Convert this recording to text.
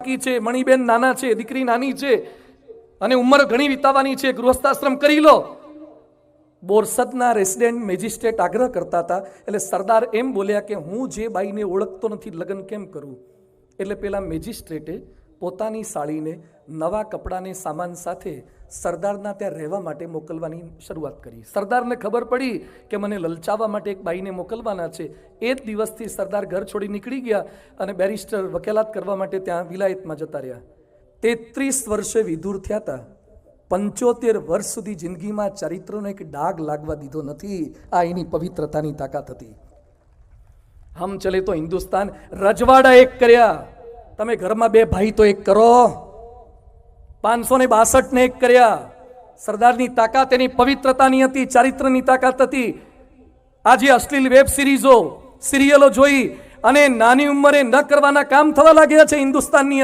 બાકી છે, મણીબેન નાના છે, દીકરી નાની છે, અને ઉંમર ઘણી વિતાવાની છે, ગૃહસ્થાશ્રમ કરી લો. બોરસદના રેસિડેન્ટ મેજિસ્ટ્રેટ આગ્રહ કરતા હતા, એટલે સરદાર એમ બોલ્યા કે હું જે બાઈને ઓળખતો નથી, લગ્ન કેમ કરું? એટલે પેલા મેજિસ્ટ્રેટે પોતાની સાળીને નવા કપડાને સામાન સાથે સરદારના ત્યાં રહેવા માટે મોકલવાની શરૂઆત કરી. સરદારને ખબર પડી કે મને લલચાવવા માટે એક બાઈને મોકલવાના છે. એ જ દિવસથી સરદાર ઘર છોડી નીકળી ગયા અને બેરિસ્ટર વકીલાત કરવા માટે ત્યાં વિલાયતમાં જતા રહ્યા. તેત્રીસ વર્ષે વિધુર થયા હતા. પંચોતેર વર્ષ સુધી જિંદગીમાં ચરિત્રનો એક ડાઘ લાગવા દીધો નથી. આ એની પવિત્રતાની તાકાત હતી. હમ ચલે તો હિન્દુસ્તાન, રજવાડા એક કર્યા. તમે ઘરમાં બે ભાઈ તો એક કરો. પાંચસો ને બાસઠ ને એક કર્યા. સરદારની તાકાત એની પવિત્રતાની હતી, ચારિત્રની તાકાત હતી. આજે અશ્લીલ વેબ સિરીઝો, સિરિયલો જોઈ અને નાની ઉંમરે ન કરવાના કામ થવા લાગ્યા છે હિન્દુસ્તાનની